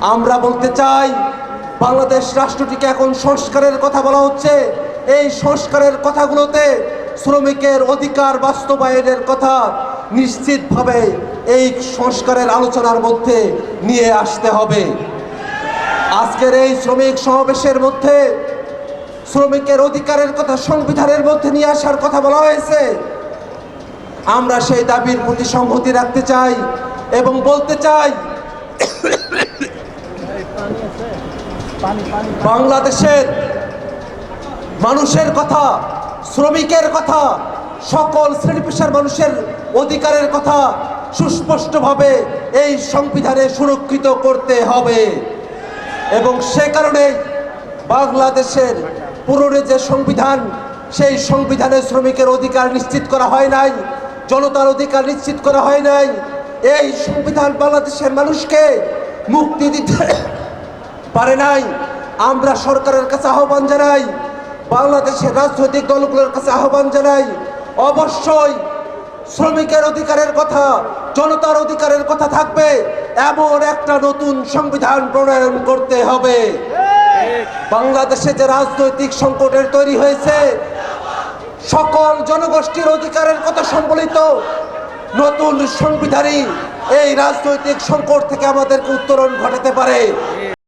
আমরা বলতে চাই, বাংলাদেশ রাষ্ট্রটিকে এখন সংস্কারের কথা বলা হচ্ছে। এই সংস্কারের কথাগুলোতে শ্রমিকের অধিকার বাস্তবায়নের কথা নিশ্চিতভাবে এই সংস্কারের আলোচনার মধ্যে নিয়ে আসতে হবে। আজকের এই শ্রমিক সমাবেশের মধ্যে শ্রমিকের অধিকারের কথা, সংবিধানের মধ্যে নিয়ে আসার কথা বলা হয়েছে। আমরা সেই দাবির প্রতি সংহতি রাখতে চাই এবং বলতে চাই বাংলাদেশের মানুষের কথা, শ্রমিকের কথা, সকল শ্রেণি পেশার মানুষের অধিকারের কথা সুস্পষ্টভাবে এই সংবিধানে সুরক্ষিত করতে হবে। এবং সে কারণে বাংলাদেশের পুরনো যে সংবিধান, সেই সংবিধানে শ্রমিকের অধিকার নিশ্চিত করা হয় নাই, জনতার অধিকার নিশ্চিত করা হয় নাই। এই সংবিধান বাংলাদেশের মানুষকে মুক্তি দিতে পারে নাই। আমরা সরকারের কাছে আহ্বান জানাই, বাংলাদেশের রাজনৈতিক দলগুলোর কাছে আহ্বান জানাই, অবশ্যই শ্রমিকের অধিকারের কথা, জনতার অধিকারের কথা থাকবে। এমন একটা নতুন সংবিধান প্রণয়ন করতে হবে। বাংলাদেশে যে রাজনৈতিক সংকটের তৈরি হয়েছে, সকল জনগোষ্ঠীর অধিকারের কথা সম্বলিত নতুন সংবিধানই এই রাজনৈতিক সংকট থেকে আমাদেরকে উত্তরণ ঘটাতে পারে।